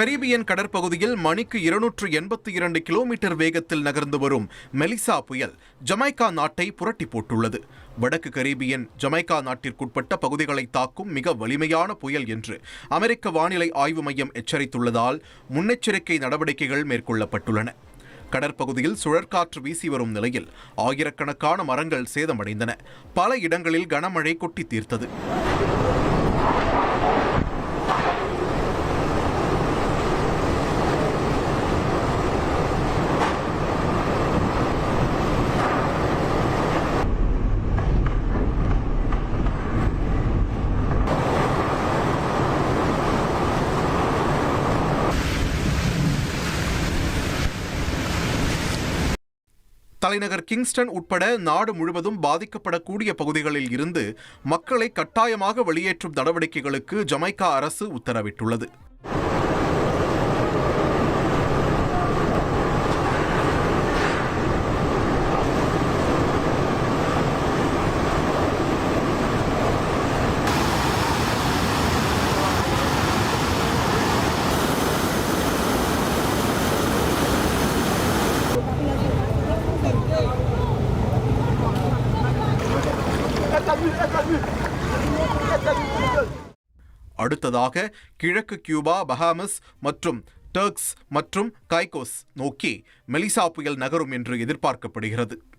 Caribbean கடற்பகுதியில் மணிக்கு இருநூற்று எண்பத்தி இரண்டு கிலோமீட்டர் வேகத்தில் நகர்ந்து வரும் மெலிசா புயல் ஜமைக்கா நாட்டை புரட்டி போட்டுள்ளது. வடக்கு கரீபியன் ஜமைக்கா நாட்டிற்குட்பட்ட பகுதிகளை தாக்கும் மிக வலிமையான புயல் என்று அமெரிக்க வானிலை ஆய்வு மையம் எச்சரித்துள்ளதால் முன்னெச்சரிக்கை நடவடிக்கைகள் மேற்கொள்ளப்பட்டுள்ளன. கடற்பகுதியில் சுழற்காற்று வீசி வரும் நிலையில் ஆயிரக்கணக்கான மரங்கள் சேதமடைந்தன. பல இடங்களில் கனமழை கொட்டி தீர்த்தது. தலைநகர் கிங்ஸ்டன் உட்பட நாடு முழுவதும் பாதிக்கப்படக்கூடிய பகுதிகளில் இருந்து மக்களை கட்டாயமாக வெளியேற்றும் நடவடிக்கைகளுக்கு ஜமைக்கா அரசு உத்தரவிட்டுள்ளது. அடுத்ததாக கிழக்கு கியூபா பஹாமஸ் மற்றும் டர்க்ஸ் மற்றும் கைகோஸ் நோக்கி மெலிசா புயல் நகரும் என்று எதிர்பார்க்கப்படுகிறது.